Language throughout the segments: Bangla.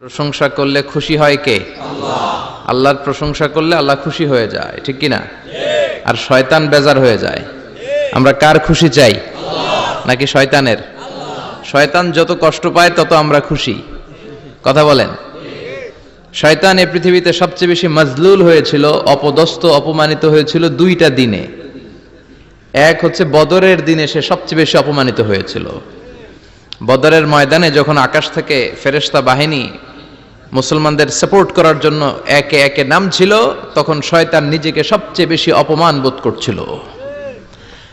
প্রশংসা করলে খুশি হয় কে? আল্লাহর প্রশংসা করলে আল্লাহ খুশি হয়ে যায় ঠিক কি না আর শয়তান বেজার হয়ে যায়। আমরা কার খুশি চাই? নাকি শয়তানের? শয়তান যত কষ্ট পায় তত আমরা খুশি। কথা বলেন। শয়তান এই পৃথিবীতে সবচেয়ে বেশি মজলুল হয়েছিল অপদস্থ অপমানিত হয়েছিল দুইটা দিনে। এক হচ্ছে বদরের দিনে সে সবচেয়ে বেশি অপমানিত হয়েছিল। বদরের ময়দানে যখন আকাশ থেকে ফেরেশতা বাহিনী মুসলমানদের সাপোর্ট করার জন্য একে একে নামছিল তখন শয়তান নিজেকে সবচেয়ে বেশি অপমান বোধ করছিল।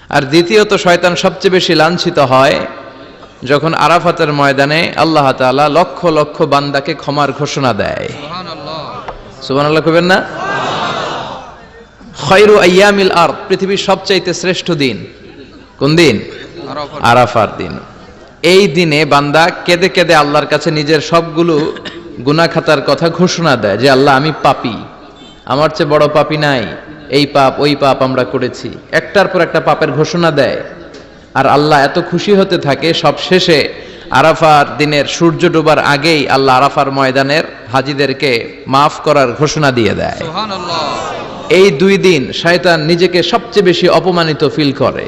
আর দ্বিতীয়ত শয়তান সবচেয়ে বেশি লাঞ্ছিত হয় যখন আরাফাতের ময়দানে আল্লাহ তাআলা লক্ষ লক্ষ বান্দাকে ক্ষমার ঘোষণা দেয়। সুবান আল্লাহ কবেন না? খয়রু আয়ামিল আর পৃথিবীর সবচাইতে শ্রেষ্ঠ দিন। কোন দিন? আরাফার দিন। এই দিনে বান্দা কেঁদে কেঁদে আল্লাহর কাছে নিজের সবগুলো গুনাহ খাতার কথা ঘোষণা দেয় যে আল্লাহ আমি পাপি। আমার চেয়ে বড় পাপি নাই। এই পাপ ওই পাপ আমরা করেছি। একটার পর একটা পাপের ঘোষণা দেয়। আর আল্লাহ এত খুশি হতে থাকে সব শেষে আরাফার দিনের সূর্য ডোবার আগেই আল্লাহ আরাফার ময়দানের হাজিদেরকে মাফ করার ঘোষণা দিয়ে দেয়। এই দুই দিন শয়তান নিজেকে সবচেয়ে বেশি অপমানিত ফিল করে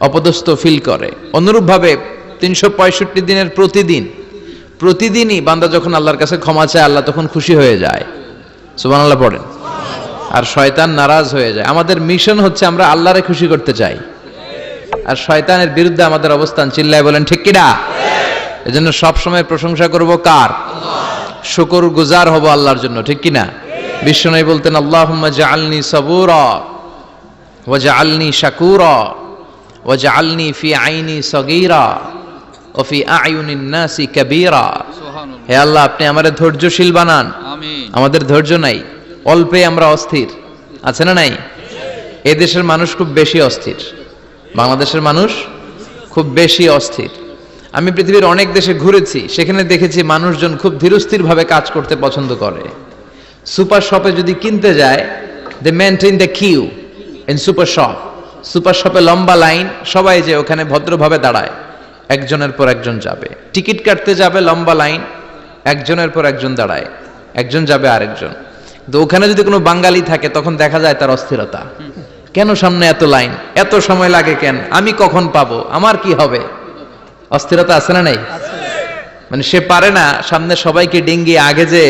অপদস্থ ফিল করে। অনুরূপভাবে তিনশো পঁয়ষট্টি দিনের প্রতিদিন প্রতিদিনই বান্দা যখন আল্লাহর কাছে ক্ষমা চায়, আল্লাহ তখন খুশি হয়ে যায়। সুবান আল্লাহ পড়েন। আর শয়তান নারাজ হয়ে যায়। আমাদের মিশন হচ্ছে আমরা আল্লাহরে খুশি করতে চাই। আর শয়তানের বিরুদ্ধে আমাদের অবস্থান। চিল্লায় বলেন, ঠিক কিনা? এজন্য সবসময় প্রশংসা করব কার? শুকর গুজার হব আল্লাহর জন্য। ঠিক কিনা? বিশ্বনবী বলতেন, আল্লাহুম্মা জাআলনি সাবুরা ওয়া জাআলনি শাকুরা ওয়া জাআলনি ফি আইনি সগীরা। ওয়া ফি আয়ুনিন নাসি কাবীরা। হে আল্লাহ আপনি আমাদের ধৈর্যশীল বানান। আমাদের ধৈর্য নাই। অল্পে আমরা অস্থির। আছে না নাই? এ দেশের মানুষ খুব বেশি অস্থির। বাংলাদেশের মানুষ খুব বেশি অস্থির। আমি পৃথিবীর অনেক দেশে ঘুরেছি সেখানে দেখেছি মানুষজন খুব ধীরস্থির ভাবে কাজ করতে পছন্দ করে। সুপার শপে যদি কিনতে যায় they maintain the queue in super shop super শপে লম্বা লাইন সবাই যে ওখানে ভদ্রভাবে দাঁড়ায়। একজনের পর একজন যাবে। টিকিট কাটতে যাবে লম্বা লাইন, একজনের পর একজন দাঁড়ায়, একজন যাবে আরেকজন। তো ওখানে যদি কোনো বাঙালি থাকে, তখন দেখা যায় তার অস্থিরতা। কেন সামনে এত লাইন? এত সময় লাগে কেন? আমি কখন পাবো? আমার কি হবে? অস্থিরতা আছে না নাই? মানে সে পারে না, সামনে সবাইকে ডিঙ্গিয়ে আগে যে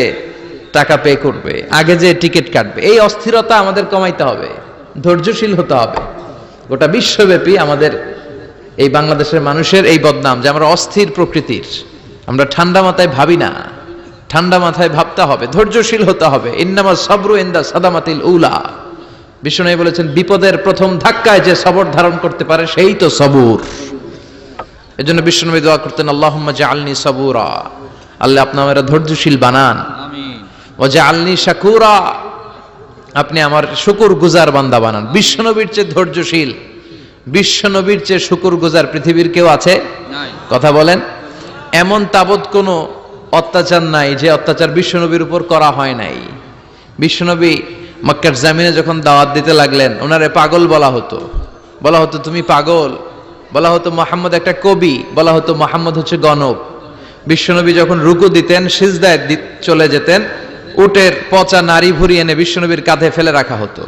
টাকা পে করবে, আগে যে টিকিট কাটবে, এই অস্থিরতা আমাদের কমাইতে হবে, ধৈর্যশীল হতে হবে। গোটা বিশ্বব্যাপী আমাদের এই বাংলাদেশের মানুষের এই বদনাম যে আমরা অস্থির প্রকৃতির আমরা ঠান্ডা মাথায় ভাবি না। ঠান্ডা মাথায় ভাবতে হবে ধৈর্যশীল হতে হবে। ইন্নামা সবরু ইন্দা সাদামাতিল উলা। বিষ্ণু বলেছেন বিপদের প্রথম ধাক্কায় যে সবর ধারণ করতে পারে সেই তো সবুর। এজন্য বিষ্ণুনবী দোয়া করতেন আল্লাহুম্মা জাআলনি সবুরা। আল্লাহ আপনি আমার ধৈর্যশীল বানান। ও জাআলনি শাকুরা। আপনি আমার শুকুর গুজার বান্দা বানান। বিশ্বনবীর চেয়ে ধৈর্যশীল। বিশ্বনবীর চেয়ে শুকুর গুজার পৃথিবীর কেউ আছে? কথা বলেন। এমন তাবৎ কোনো অত্যাচার নাই যে অত্যাচার বিশ্বনবীর উপর করা হয় নাই। বিশ্বনবী মক্কার জামিনে যখন দাওয়াত দিতে লাগলেন ওনারে পাগল বলা হতো। বলা হতো তুমি পাগল। বলা হতো মোহাম্মদ একটা কবি। বলা হতো মোহাম্মদ হচ্ছে গণব। বিশ্বনবী যখন রুকু দিতেন সিজদায় চলে যেতেন উটের পচা নারী ভুরি এনে বিশ্বনবীর কাঁধে ফেলে রাখা হতো।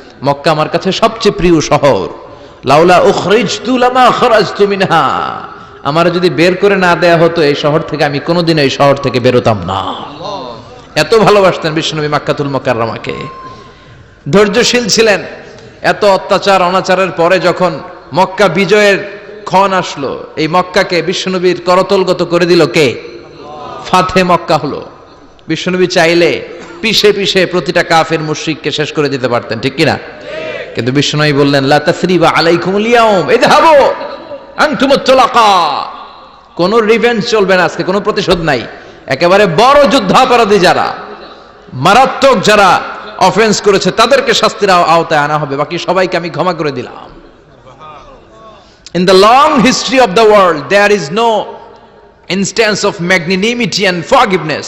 মক্কা আমার কাছে সবচেয়ে প্রিয় শহর। লাউলা খরাজতু মিনহা। আমার যদি বের করে না দেয়া হতো, এই শহর থেকে আমি কোনোদিন এই শহর থেকে বেরোতাম না। এত ভালোবাসতেন বিষ্ণুনবী মাক্কাতুল মোকাররমাকে। ধৈর্যশীল ছিলেন। এত অত্যাচার, অনাচারের পরে যখন মক্কা বিজয়ের ক্ষণ আসলো, এই মক্কাকে বিশ্বনবীর করতলগত করে দিল কে? ফাতে মক্কা হলো। বিশ্বনবী চাইলে পিষে পিষে প্রতিটা কাফের মুশরিককে শেষ করে দিতে পারতেন, ঠিক কিনা? কিন্তু বিশ্বনবী বললেন, লা তাসরিবা আলাইকুমুল ইয়াউম, ইযহাবু আনতুমুত তুলাকা। কোনো রিভেঞ্জ চলবে না আজকে, কোনো প্রতিশোধ নাই। একেবারে বড় যুদ্ধাপরাধী যারা, মারাত্মক যারা অফেন্স করেছে, তাদেরকে শাস্তির আওতায় আনা হবে। বাকি সবাইকে আমি ক্ষমা করে দিলাম। In the long history of the world there is no instance of magnanimity and forgiveness.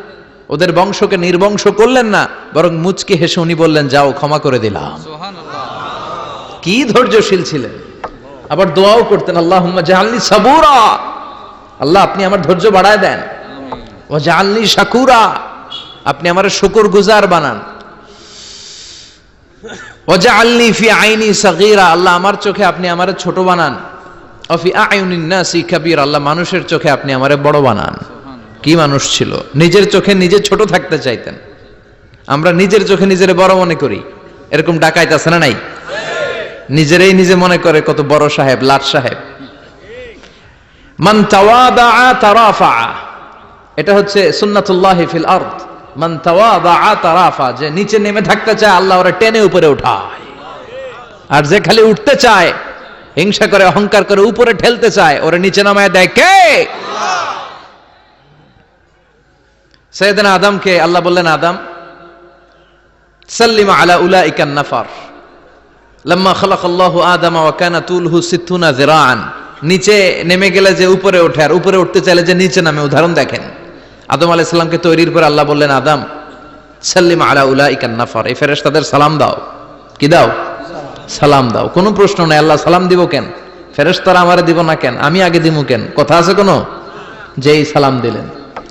ওদের বংশকে নির্বংশ করলেন না বরং মুচকে হেসে উনি বললেন যাও ক্ষমা করে দিলাম। কি ধৈর্যশীল ছিলেন। আবার দোয়াও করতেন আল্লাহ জাহাল্লি সাবুরা। আল্লাহ আপনি আমার ধৈর্য বাড়ায় দেন। ও জাহাল্লি শাকুরা। আপনি আমার শুকুর গুজার বানান। ও জাহাল্লি ফি আইনি সাগীরা। আল্লাহ আমার চোখে আপনি আমার ছোট বানান। অফি আয়ুনিন নাসি কাবীর। আল্লাহ মানুষের চোখে আপনি আমারে বড় বানান। কি মানুষ ছিল? নিজের চোখে নিজে ছোট থাকতে চাইতেন। আমরা নিজের চোখে নিজের বড় মনে করি। এরকম ডাকাইতে আছে না নাই? নিজেরাই নিজে মনে করে কত বড় সাহেব, লাট সাহেব। মান তারাফা এটা হচ্ছে সুন্নাতুল্লাহ ফিল আরদ। মান তারাফা যে নিচে নেমে থাকতে চায়, আল্লাহ ওরা টেনে উপরে উঠায়। আর যে খালি উঠতে চায়, হিংসা করে, অহংকার করে উপরে ঠেলতে চায়, ওরা নিচে নামায় দেয় কে? সৈয়দনা আদমকে আল্লাহ বললেন, আদম, সাল্লিমা আলা উলাইকা নাফার। লাম্মা খালাক আল্লাহু আদম ওয়া কানা তুলহু সিত্তুনা যিরাআন। নিচে নেমে গেলে যে উপরে ওঠে, আর উপরে উঠতে চাইলে যে নিচে নামে। উদাহরণ দেখেন। আদম আলাইহিস সালামকে তৈরির পর আল্লাহ বললেন, আদম, সাল্লিম আলা উলাইকা নাফার। এই ফেরেশতাদের সালাম দাও। কি দাও? সালাম দাও। কোনো প্রশ্ন নাই। আল্লাহ সালাম দিব কেন? ফেরেশতারা আমারে দিব না কেন? আমি আগে দিমু কেন? কথা আছে কোনো? যেই সালাম দিলেন।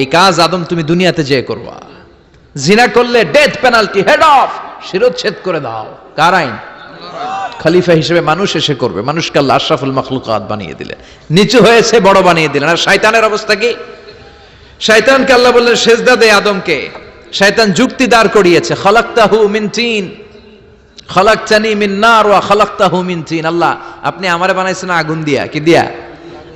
এই কাজ আদম তুমি দুনিয়াতে যেয়ে করবা। জিনা করলে ডেথ পেনাল্টি হেড অফ শিরোচ্ছেদ করে দাও। কার আইন? খলিফা হিসেবে মানুষ এসে করবে। মানুষকে আল্লাহ আশরাফুল মখলুকাত বানিয়ে দিলেন নিচু হয়েছে, বড় বানিয়ে দিলেন। আর শয়তানের অবস্থা কি? শয়তানকে আল্লাহ বললেন, সেজদা দে আদমকে। শয়তান যুক্তি দাঁড় করিয়েছে, খলাক্তাহু মিন তিন। খলাকতানি মিন নার ওয়া খলাকতাহু মিন তিন। আল্লাহ, আপনি আমারে বানাইছেন আগুন দিয়া। কি দিয়া?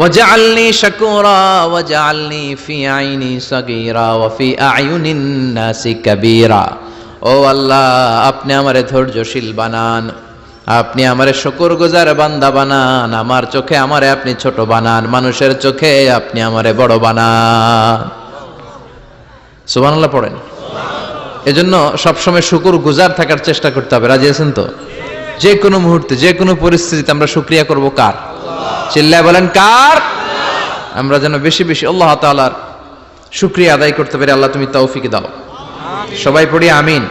ওয়াজআলনি শাকুরা ওয়াজআলনি ফি আইনি সাগীরা ওয়া ফি আয়ুনিন নাসি ও আল্লাহ, আপনি আমারে ধৈর্যশীল বানান, আপনি আমারে শকুর গুজার বান্দা বানান, আমার চোখে আমারে আপনি ছোট বানান, মানুষের চোখে আপনি আমারে বড় বানান। সুবহানাল্লাহ পড়েন। এজন্য সবসময় শুকুর গুজার থাকার চেষ্টা করতে হবে, রাজি আছেন তো? যে কোনো মুহূর্তে, যে কোনো পরিস্থিতিতে আমরা শুক্রিয়া করব কার? চিল্লায় বলেন, কার? আমরা যেন বেশি বেশি আল্লাহ তালার শুক্রিয়া আদায় করতে পারি। আল্লাহ তুমি তৌফিক দাও। সবাই পড়ি, আমিন।